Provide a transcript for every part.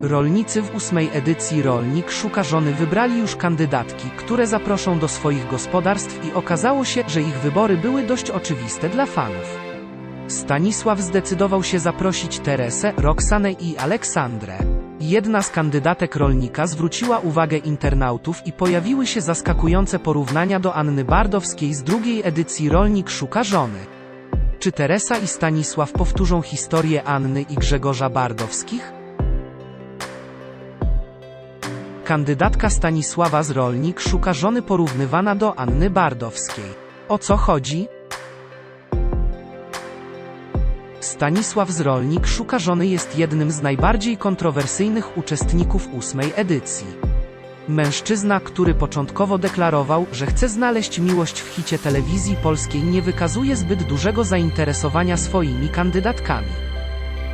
Rolnicy w ósmej edycji Rolnik szuka żony wybrali już kandydatki, które zaproszą do swoich gospodarstw i okazało się, że ich wybory były dość oczywiste dla fanów. Stanisław zdecydował się zaprosić Teresę, Roxanę i Aleksandrę. Jedna z kandydatek rolnika zwróciła uwagę internautów i pojawiły się zaskakujące porównania do Anny Bardowskiej z drugiej edycji Rolnik szuka żony. Czy Teresa i Stanisław powtórzą historię Anny i Grzegorza Bardowskich? Kandydatka Stanisława z Rolnik szuka żony porównywana do Anny Bardowskiej. O co chodzi? Stanisław z Rolnik szuka żony jest jednym z najbardziej kontrowersyjnych uczestników ósmej edycji. Mężczyzna, który początkowo deklarował, że chce znaleźć miłość w hicie telewizji polskiej nie wykazuje zbyt dużego zainteresowania swoimi kandydatkami.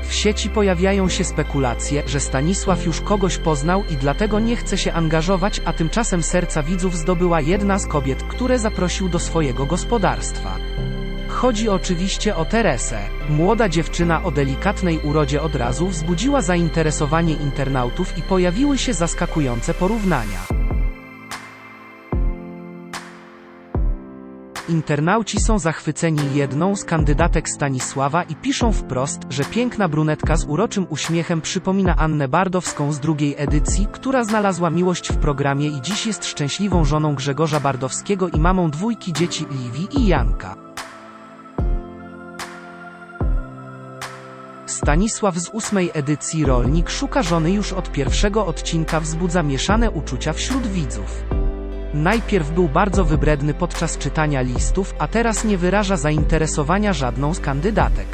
W sieci pojawiają się spekulacje, że Stanisław już kogoś poznał i dlatego nie chce się angażować, a tymczasem serca widzów zdobyła jedna z kobiet, które zaprosił do swojego gospodarstwa. Chodzi oczywiście o Teresę. Młoda dziewczyna o delikatnej urodzie od razu wzbudziła zainteresowanie internautów i pojawiły się zaskakujące porównania. Internauci są zachwyceni jedną z kandydatek Stanisława i piszą wprost, że piękna brunetka z uroczym uśmiechem przypomina Annę Bardowską z drugiej edycji, która znalazła miłość w programie i dziś jest szczęśliwą żoną Grzegorza Bardowskiego i mamą dwójki dzieci Liwi i Janka. Stanisław z ósmej edycji Rolnik szuka żony już od pierwszego odcinka wzbudza mieszane uczucia wśród widzów. Najpierw był bardzo wybredny podczas czytania listów, a teraz nie wyraża zainteresowania żadną z kandydatek.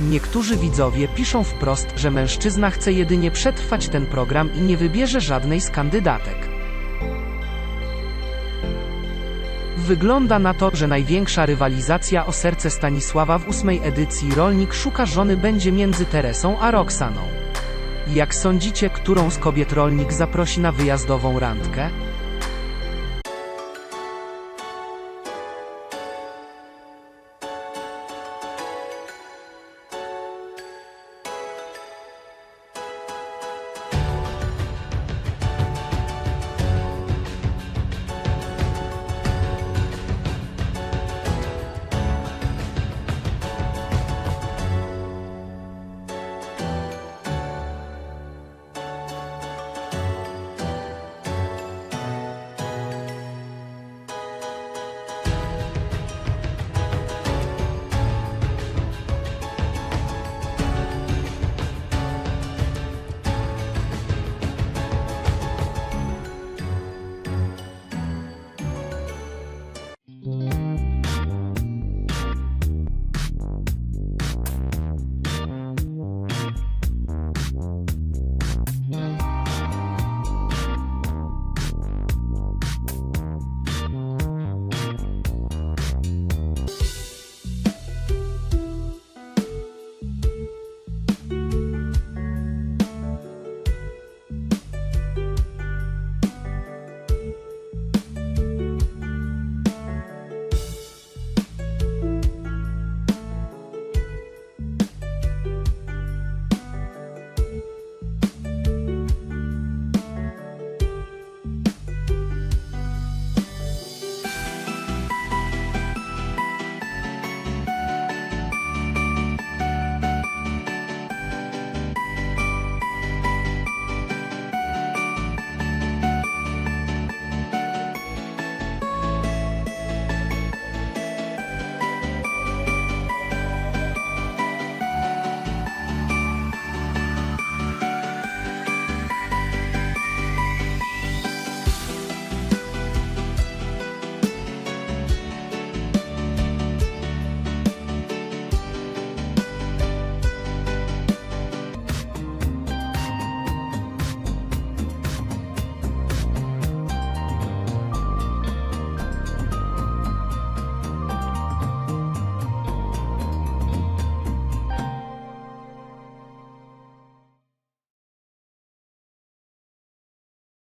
Niektórzy widzowie piszą wprost, że mężczyzna chce jedynie przetrwać ten program i nie wybierze żadnej z kandydatek. Wygląda na to, że największa rywalizacja o serce Stanisława w ósmej edycji Rolnik szuka żony będzie między Teresą a Roxaną. Jak sądzicie, którą z kobiet Rolnik zaprosi na wyjazdową randkę?